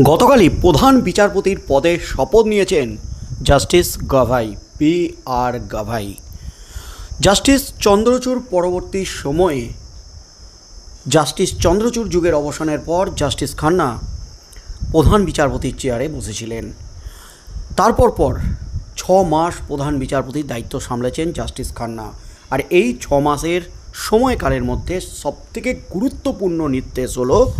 গতকালই প্রধান বিচারপতির পদে শপথ নিয়েছেন justice Gavai, P R Gavai. Justice Chandrachud পরবর্তী সময়ে জাস্টিস চন্দ্রচূড় যুগের অবসানের পর জাস্টিস খান্না প্রধান বিচারপতির চেয়ারে বসেছিলেন। তারপর পর ছ মাস প্রধান বিচারপতির দায়িত্ব সামলেছেন জাস্টিস খান্না। আর এই ছ মাসের সময়কালের মধ্যে সবথেকে গুরুত্বপূর্ণ নির্দেশ হলো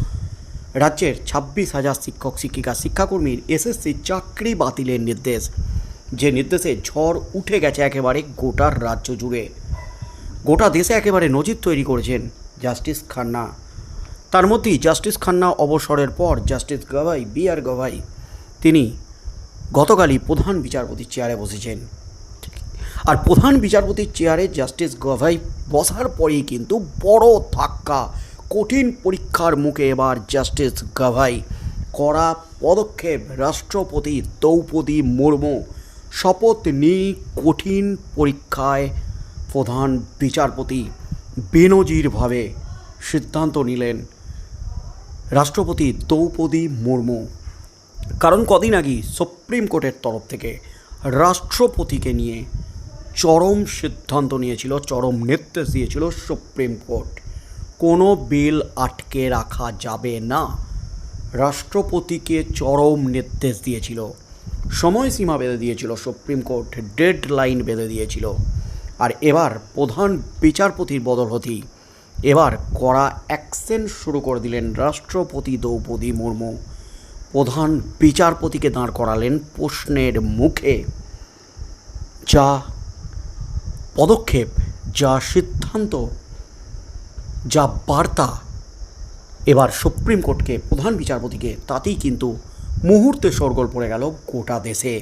রাজ্যের ছাব্বিশ হাজার শিক্ষক, শিক্ষিকা, শিক্ষাকর্মীর এসএসসি চাকরি বাতিলের নির্দেশ। যে নির্দেশে ঝড় উঠে গেছে একেবারে গোটার রাজ্য জুড়ে। গোটা দেশে একেবারে নজির তৈরি করেছেন জাস্টিস খান্না। তার মধ্যেই জাস্টিস খান্না অবসরের পর justice Gavai, B R Gavai, তিনি গতকালই প্রধান বিচারপতির চেয়ারে বসেছেন। আর প্রধান বিচারপতির চেয়ারে জাস্টিস গভাই বসার পরেই কিন্তু বড় ধাক্কা কঠিন পরীক্ষার মুখে এবার জাস্টিস গাভাই। করা পদক্ষেপ রাষ্ট্রপতি দ্রৌপদী মুর্মু। শপথ নিয়ে কঠিন পরীক্ষায় প্রধান বিচারপতি বেনজিরভাবে সিদ্ধান্ত নিলেন রাষ্ট্রপতি দ্রৌপদী মুর্মু। কারণ কদিন আগেই সুপ্রিম কোর্টের তরফ থেকে রাষ্ট্রপতিকে নিয়ে চরম সিদ্ধান্ত নিয়েছিল, চরম নির্দেশ দিয়েছিল সুপ্রিম কোর্ট। কোনো বিল আটকে রাখা যাবে না। রাষ্ট্রপতিকে চরম নির্দেশ দিয়েছিল। সময়সীমা বেঁধে দিয়েছিল, সুপ্রিম কোর্ট ডেড লাইন বেঁধে দিয়েছিল। আর এবার প্রধান বিচারপতির বদল হতেই এবার কড়া অ্যাকশন শুরু করে দিলেন রাষ্ট্রপতি দ্রৌপদী মুর্মু। প্রধান বিচারপতিকে দাঁড় করালেন প্রশ্নের মুখে। যা পদক্ষেপ, যা সিদ্ধান্ত যা বার্তা। এবার সুপ্রিম কোর্টকে প্রধান বিচারপতিকে তাতেই কিন্তু মুহূর্তে সরগোল পড়ে গেল গোটা দেশে।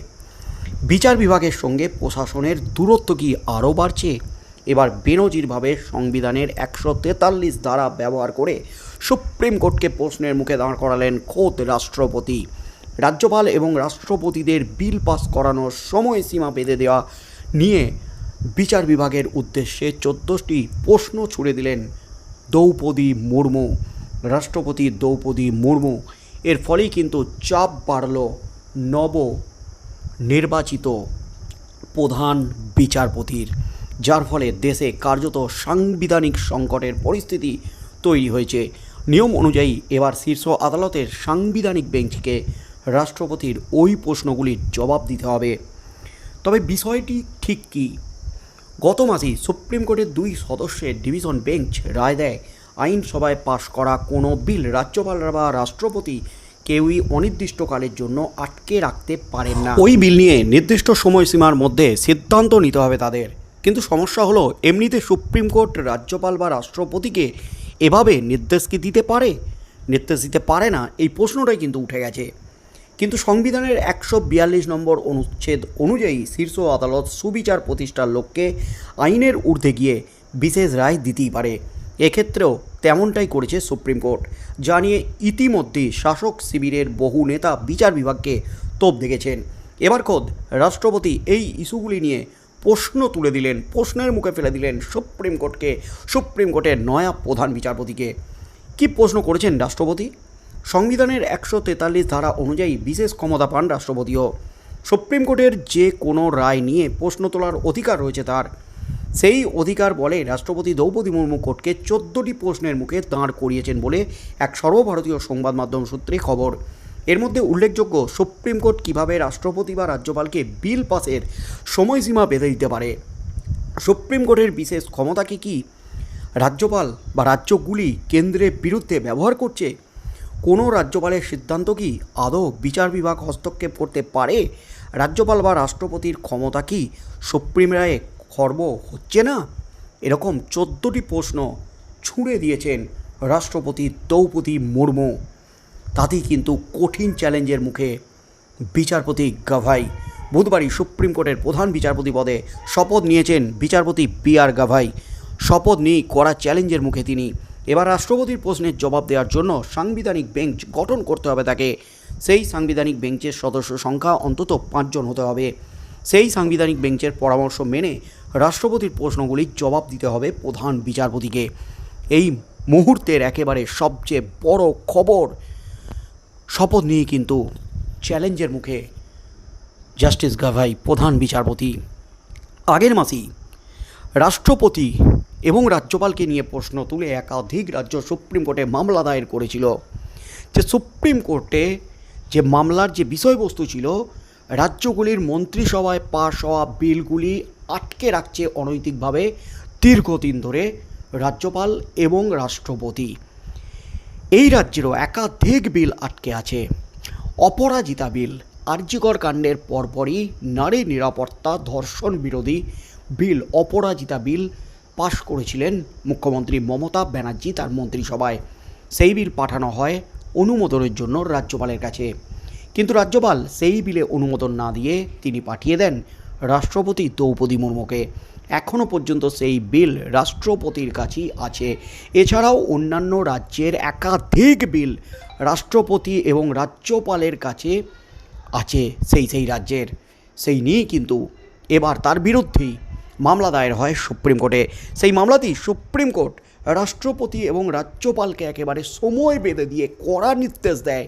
বিচার বিভাগের সঙ্গে প্রশাসনের দূরত্ব কি আরও বাড়ছে? এবার বেনজিরভাবে সংবিধানের একশো তেতাল্লিশ ধারা ব্যবহার করে সুপ্রিম কোর্টকে প্রশ্নের মুখে দাঁড় করালেন খোদ রাষ্ট্রপতি। রাজ্যপাল এবং রাষ্ট্রপতিদের বিল পাস করানোর সময়সীমা বেঁধে দেওয়া নিয়ে বিচার বিভাগের উদ্দেশ্যে চোদ্দোটি প্রশ্ন ছুড়ে দিলেন দ্রৌপদী মুর্মু, রাষ্ট্রপতি দ্রৌপদী মুর্মু। এর ফলেই কিন্তু চাপ বাড়ল নব নির্বাচিত প্রধান বিচারপতির, যার ফলে দেশে কার্যত সাংবিধানিক সংকটের পরিস্থিতি তৈরি হয়েছে। নিয়ম অনুযায়ী এবার শীর্ষ আদালতের সাংবিধানিক বেঞ্চকে রাষ্ট্রপতির ওই প্রশ্নগুলির জবাব দিতে হবে। তবে বিষয়টি ঠিক কী? গত মাসেই সুপ্রিম কোর্টের দুই সদস্যের ডিভিশন বেঞ্চ রায় দেয়, আইনসভায় পাশ করা কোনো বিল রাজ্যপাল বা রাষ্ট্রপতি কেউই অনির্দিষ্টকালের জন্য আটকে রাখতে পারেন না। ওই বিল নিয়ে নির্দিষ্ট সময়সীমার মধ্যে সিদ্ধান্ত নিতে হবে তাদের। কিন্তু সমস্যা হলো, এমনিতে সুপ্রিম কোর্ট রাজ্যপাল বা রাষ্ট্রপতিকে এভাবে নির্দেশ কি দিতে পারে? নির্দেশ দিতে পারে না, এই প্রশ্নটাই কিন্তু উঠে গেছে। কিন্তু সংবিধানের একশো বিয়াল্লিশ নম্বর অনুচ্ছেদ অনুযায়ী শীর্ষ আদালত সুবিচার প্রতিষ্ঠার লক্ষ্যে আইনের ঊর্ধ্বে গিয়ে বিশেষ রায় দিতেই পারে। এক্ষেত্রেও তেমনটাই করেছে সুপ্রিম কোর্ট যা নিয়ে ইতিমধ্যেই শাসক শিবিরের বহু নেতা বিচার বিভাগকে তোপ দেখেছেন। এবার খোদ রাষ্ট্রপতি এই ইস্যুগুলি নিয়ে প্রশ্ন তুলে দিলেন, প্রশ্নের মুখে ফেলে দিলেন সুপ্রিম কোর্টকে, সুপ্রিম কোর্টের নয়া প্রধান বিচারপতিকে। কি প্রশ্ন করেছেন রাষ্ট্রপতি? সংবিধানের একশো তেতাল্লিশ ধারা অনুযায়ী বিশেষ ক্ষমতা পান রাষ্ট্রপতিও। সুপ্রিম কোর্টের যে কোনো রায় নিয়ে প্রশ্ন তোলার অধিকার রয়েছে তার। সেই অধিকার বলে রাষ্ট্রপতি দ্রৌপদী মুর্মু কোর্টকে চোদ্দোটি প্রশ্নের মুখে দাঁড় করিয়েছেন বলে এক সর্বভারতীয় সংবাদ মাধ্যম সূত্রে খবর। এর মধ্যে উল্লেখযোগ্য, সুপ্রিম কোর্ট কীভাবে রাষ্ট্রপতি বা রাজ্যপালকে বিল পাসের সময়সীমা বেঁধে দিতে পারে? সুপ্রিম কোর্টের বিশেষ ক্ষমতাকে কি রাজ্যপাল বা রাজ্যগুলি কেন্দ্রের বিরুদ্ধে ব্যবহার করছে? কোনো রাজ্যপালের সিদ্ধান্ত কি আদৌ বিচার বিভাগ হস্তক্ষেপ করতে পারে? রাজ্যপাল বা রাষ্ট্রপতির ক্ষমতা কি সুপ্রিম রায়ে খর্ব হচ্ছে না? এরকম চোদ্দোটি প্রশ্ন ছুঁড়ে দিয়েছেন রাষ্ট্রপতি দ্রৌপদী মুর্মু। তাতেই কিন্তু কঠিন চ্যালেঞ্জের মুখে বিচারপতি গাভাই। বুধবারই সুপ্রিম কোর্টের প্রধান বিচারপতি পদে শপথ নিয়েছেন বিচারপতি বি আর গাভাই। শপথ নিয়ে করা চ্যালেঞ্জের মুখে তিনি। এবার রাষ্ট্রপতির প্রশ্নের জবাব দেওয়ার জন্য সাংবিধানিক বেঞ্চ গঠন করতে হবে তাকে। সেই সাংবিধানিক বেঞ্চের সদস্য সংখ্যা অন্তত পাঁচজন হতে হবে। সেই সাংবিধানিক বেঞ্চের পরামর্শ মেনে রাষ্ট্রপতির প্রশ্নগুলির জবাব দিতে হবে প্রধান বিচারপতিকে। এই মুহূর্তের একেবারে সবচেয়ে বড় খবর শপথ নিয়ে কিন্তু চ্যালেঞ্জের মুখে জাস্টিস গাভাই প্রধান বিচারপতি। আগের মাসেই রাষ্ট্রপতি এবং রাজ্যপালকে নিয়ে প্রশ্ন তুলে একাধিক রাজ্য সুপ্রিম কোর্টে মামলা দায়ের করেছিল। যে সুপ্রিম কোর্টে যে মামলার যে বিষয়বস্তু ছিল, রাজ্যগুলির মন্ত্রিসভায় পাশ হওয়া বিলগুলি আটকে রাখছে অনৈতিকভাবে দীর্ঘদিন ধরে রাজ্যপাল এবং রাষ্ট্রপতি। এই রাজ্যেরও একাধিক বিল আটকে আছে। অপরাজিতা বিল আর্যিকর কাণ্ডের পরপরই নারী নিরাপত্তা ধর্ষণ বিরোধী বিল, অপরাজিতা বিল পাশ করেছিলেন মুখ্যমন্ত্রী মমতা ব্যানার্জি তার মন্ত্রিসভায়। সেই বিল পাঠানো হয় অনুমোদনের জন্য রাজ্যপালের কাছে। কিন্তু রাজ্যপাল সেই বিলে অনুমোদন না দিয়ে তিনি পাঠিয়ে দেন রাষ্ট্রপতি দ্রৌপদী মুর্মুকে। এখনও পর্যন্ত সেই বিল রাষ্ট্রপতির কাছেই আছে। এছাড়াও অন্যান্য রাজ্যের একাধিক বিল রাষ্ট্রপতি এবং রাজ্যপালের কাছে আছে সেই সেই রাজ্যের। সেই নিয়েই কিন্তু এবার তার বিরুদ্ধেই মামলা দায়ের হয় সুপ্রিম কোর্টে। সেই মামলাতেই সুপ্রিম কোর্ট রাষ্ট্রপতি এবং রাজ্যপালকে একেবারে সময় বেঁধে দিয়ে কড়া নির্দেশ দেয়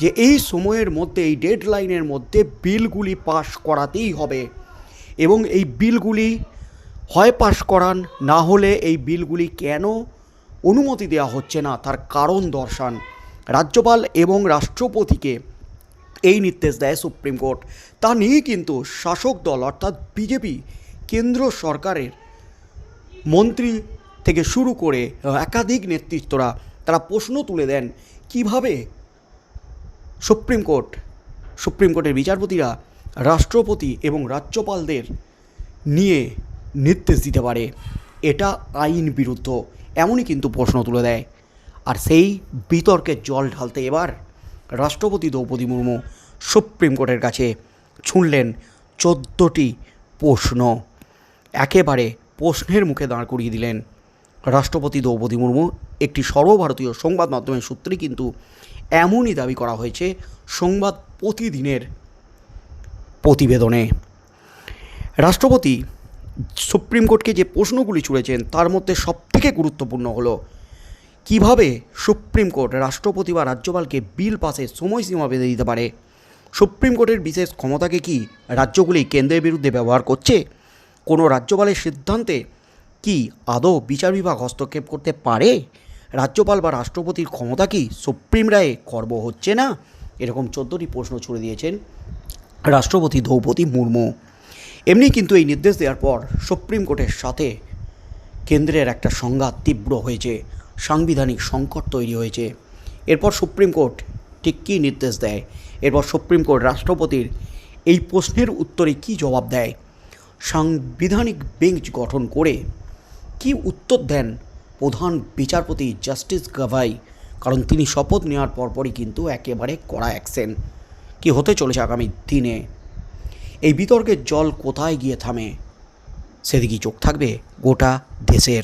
যে এই সময়ের মধ্যে, এই ডেডলাইনের মধ্যে বিলগুলি পাশ করাতেই হবে এবং এই বিলগুলি হয় পাশ করান, না হলে এই বিলগুলি কেন অনুমতি দেওয়া হচ্ছে না, তার কারণ দর্শান। রাজ্যপাল এবং রাষ্ট্রপতিকে এই নির্দেশ দেয় সুপ্রিম কোর্ট। তা নিয়েই কিন্তু শাসক দল অর্থাৎ বিজেপি কেন্দ্র সরকারের মন্ত্রী থেকে শুরু করে একাধিক নেতৃত্বরা তারা প্রশ্ন তুলে দেন, কীভাবে সুপ্রিম কোর্ট, সুপ্রিম কোর্টের বিচারপতিরা রাষ্ট্রপতি এবং রাজ্যপালদের নিয়ে নির্দেশ দিতে পারে, এটা আইন বিরুদ্ধ, এমনই কিন্তু প্রশ্ন তুলে দেয়। আর সেই বিতর্কে জল ঢালতে এবার রাষ্ট্রপতি দ্রৌপদী মুর্মু সুপ্রিম কোর্টের কাছে ছুঁড়লেন চোদ্দোটি প্রশ্ন। একেবারে প্রশ্নের মুখে দাঁড় করিয়ে দিলেন। রাষ্ট্রপতি দ্রৌপদী মুর্মু, একটি সর্বভারতীয় সংবাদ মাধ্যমের সূত্রে কিন্তু এমনই দাবি করা হয়েছে সংবাদ প্রতিদিনের প্রতিবেদনে। রাষ্ট্রপতি সুপ্রিম কোর্টকে যে প্রশ্নগুলি ছুড়েছেন, তার মধ্যে সবথেকে গুরুত্বপূর্ণ হলো, কীভাবে সুপ্রিম কোর্ট, রাষ্ট্রপতি বা রাজ্যপালকে বিল পাসের সময়সীমা বেঁধে দিতে পারে? সুপ্রিম কোর্টের বিশেষ ক্ষমতাকে কি রাজ্যগুলি কেন্দ্রের বিরুদ্ধে ব্যবহার করছে? কোনো রাজ্যপালের সিদ্ধান্তে কি আদৌ বিচার বিভাগ হস্তক্ষেপ করতে পারে? রাজ্যপাল বা রাষ্ট্রপতির ক্ষমতা কি সুপ্রিম রায়ে খর্ব হচ্ছে না? এরকম চোদ্দোটি প্রশ্ন ছুড়ে দিয়েছেন রাষ্ট্রপতি দ্রৌপদী মুর্মু। এমনি কিন্তু এই নির্দেশ দেওয়ার পর সুপ্রিম কোর্টের সাথে কেন্দ্রের একটা সংঘাত তীব্র হয়েছে, সাংবিধানিক সংকট তৈরি হয়েছে। এরপর সুপ্রিম কোর্ট ঠিক কী নির্দেশ দেয়? এরপর সুপ্রিম কোর্ট রাষ্ট্রপতির এই প্রশ্নের উত্তরে কী জবাব দেয়? সাংবিধানিক বেঞ্চ গঠন করে কি উত্তর দেন প্রধান বিচারপতি জাস্টিস গাভাই? কারণ তিনি শপথ নেওয়ার পরপরই কিন্তু একেবারে কড়া অ্যাকশন। কি হতে চলেছে আগামী দিনে? এই বিতর্কের জল কোথায় গিয়ে থামে? সেদিকেই চোখ থাকবে গোটা দেশের।